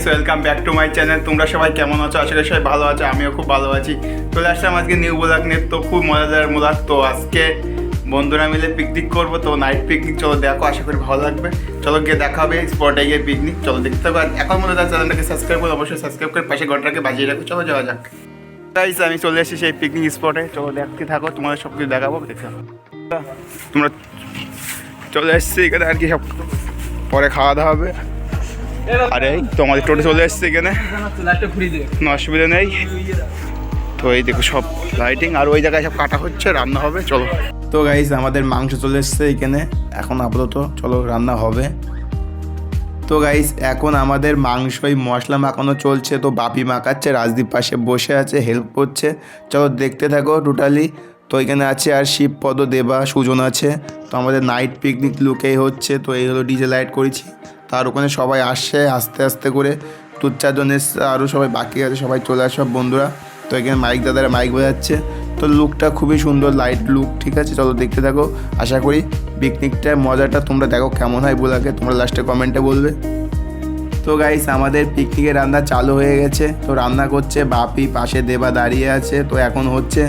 Guys welcome back to my channel তোমরা সবাই কেমন আছো? আসলে সবাই ভালো আছো, আমিও খুব ভালো আছি। চলে আসলাম আজকে নিউ ব্লগ নিয়ে, তো খুব মজাদার ব্লগ তো আজকে বন্ধুরা মিলে পিকনিক করব, তো নাইট পিকনিক চলো দেখো, আশা করি ভালো লাগবে। চলো গিয়ে দেখা হবে স্পটে গিয়ে পিকনিক চলো দেখতে আর এখন মনে হয় চ্যানেলটাকে সাবস্ক্রাইব করো, অবশ্যই সাবস্ক্রাইব করে পাশে ঘন্টাকে বাজিয়ে রাখো। চলো যাওয়া যাক। গাইস আমি চলে এসেছি সেই পিকনিক স্পটে চলো দেখতে থাকো, তোমাদের সব কিছু দেখাবো, দেখো। তোমরা চলে এসছি, এখানে আর কি সব পরে খাওয়া দাওয়া হবে। আরে এই তো আমাদের টোটো চলে এসছে এখানে। কোনো অসুবিধা নেই। তো এই দেখো সব লাইটিং আর ওই জায়গায় সব কাটা হচ্ছে, রান্না হবে, চলো। তো গাইস আমাদের মাংস চলে এসছে এখানে। এখন আপাতত, চলো, রান্না হবে। তো গাইস এখন আমাদের মাংসই মশলা মাখানো চলছে। তো বাপি মাখাচ্ছে, রাজদীপ পাশে বসে আছে হেল্প করছে। চলো, দেখতে থাকো টোটালি তো এখানে আছে আর শিবপদ দেবা, সুজন আছে। তো আমাদের নাইট পিকনিক লুকেই হচ্ছে, তো এই হলো ডিজে লাইট করেছি। তার ওখানে সবাই আসছে আস্তে আস্তে করে। দু চারজন এসছে আরও সবাই বাকি আছে, সবাই চলে আসে সব বন্ধুরা। তো এখানে মাইক দাদারা মাইক বাজাচ্ছে। তো লুকটা খুবই সুন্দর লাইট লুক ঠিক আছে? চলো দেখতে থাকো। আশা করি পিকনিকটার মজাটা তোমরা দেখো কেমন হয় বলাকে। তোমরা লাস্টে কমেন্টে বলবে। তো গাইস আমাদের পিকনিকের রান্না চালু হয়ে গেছে। তো রান্না করছে বাপি, পাশে দেবা দাঁড়িয়ে আছে। তো এখন হচ্ছে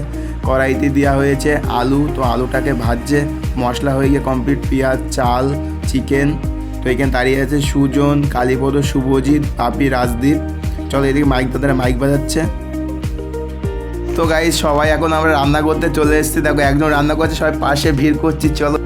কড়াইতে দেওয়া হয়েছে আলু। তো আলুটাকে ভাজছে। মশলা হয়ে গিয়ে কমপ্লিট পেঁয়াজ, চাল চিকেন তো এখানে দাঁড়িয়ে আছে সুজন, কালীপদ, শুভজিৎ পাপি রাজদীপ। চলো এদিকে মাইক দাদারা মাইক বাজাচ্ছে। তো গাই সবাই এখন আমরা রান্না করতে চলে এসেছি। দেখো একজন রান্না করছে, সবাই পাশে ভিড় করছি। চলো।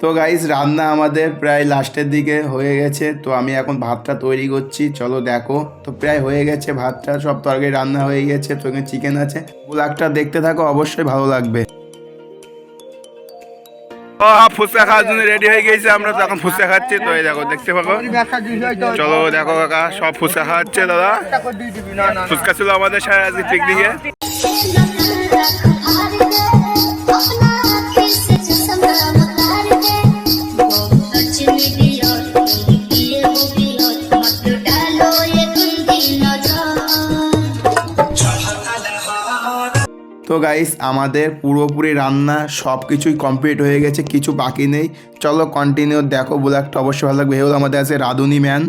তো গাইস রান্না আমাদের প্রায় লাস্টের দিকে হয়ে গেছে। তো আমি এখন ভাতটা তৈরি করছি। চলো দেখো। তো প্রায় হয়ে গেছে ভাতটা। সব তরকারি রান্না হয়ে গেছে। তো এখানে চিকেন আছে। ব্লগটা দেখতে থাকো, অবশ্যই ভালো লাগবে। ও ফুচকা খাওয়ার জন্য রেডি হয়ে আমরা। তো এখন ফুচকা খাচ্ছি। দেখো, দেখতে পাবো। চলো দেখো কাকা, সব ফুচকা খাওয়াচ্ছে দাদা। ফুচকা ছিল আমাদের সারা আজকে পিকনিকে গাইস আমাদের পুরোপুরি রান্না সব কিছুই কমপ্লিট হয়ে গেছে, কিছু বাকি নেই। চলো কন্টিনিউ দেখো, বলে একটা অবশ্যই ভালো লাগবে। হেউ আমাদের আছে রাধুনি ম্যান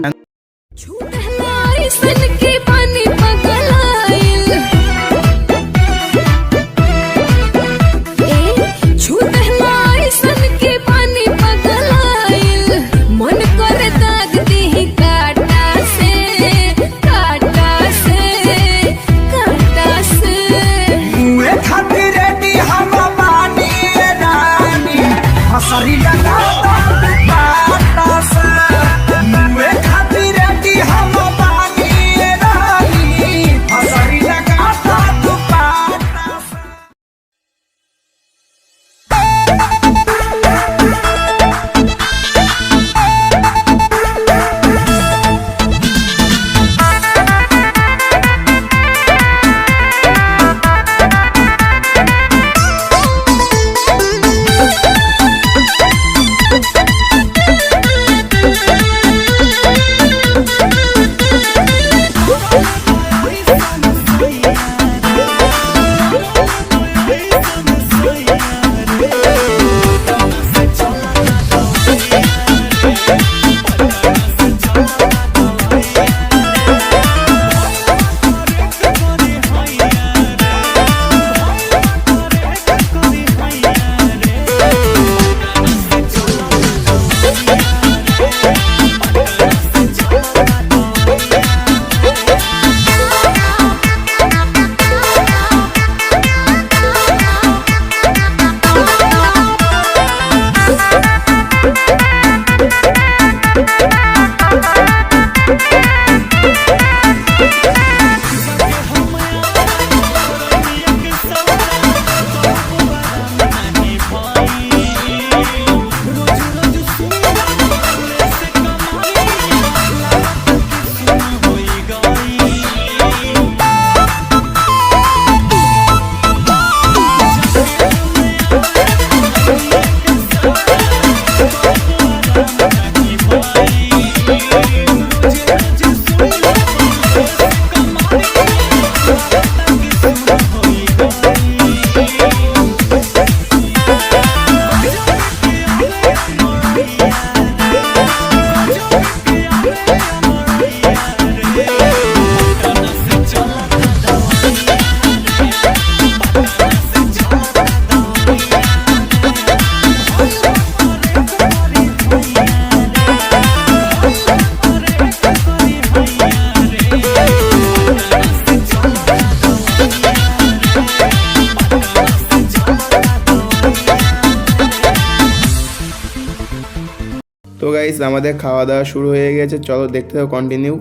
গাইস আমাদের খাওয়া দাওয়া শুরু হয়ে গেছে। চলো দেখতে থাকো কন্টিনিউ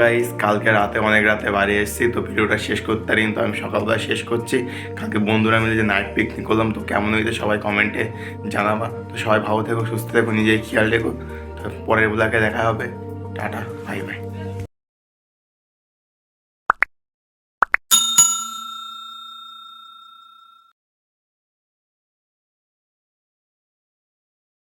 গাইস কালকে রাতে অনেক রাতে বাড়ি এসেছি, তো ভিডিওটা শেষ করতে পারি তো আমি সকালবেলা শেষ করছি। কালকে বন্ধুরা মিলে যে নাইট পিকনিক করলাম, তো কেমন হয়েছে সবাই কমেন্টে জানাবা। তো সবাই ভালো থেকো, সুস্থ থেকো, নিজের খেয়াল রেখো। তো পরের ব্লগে দেখা হবে। Tata bye bye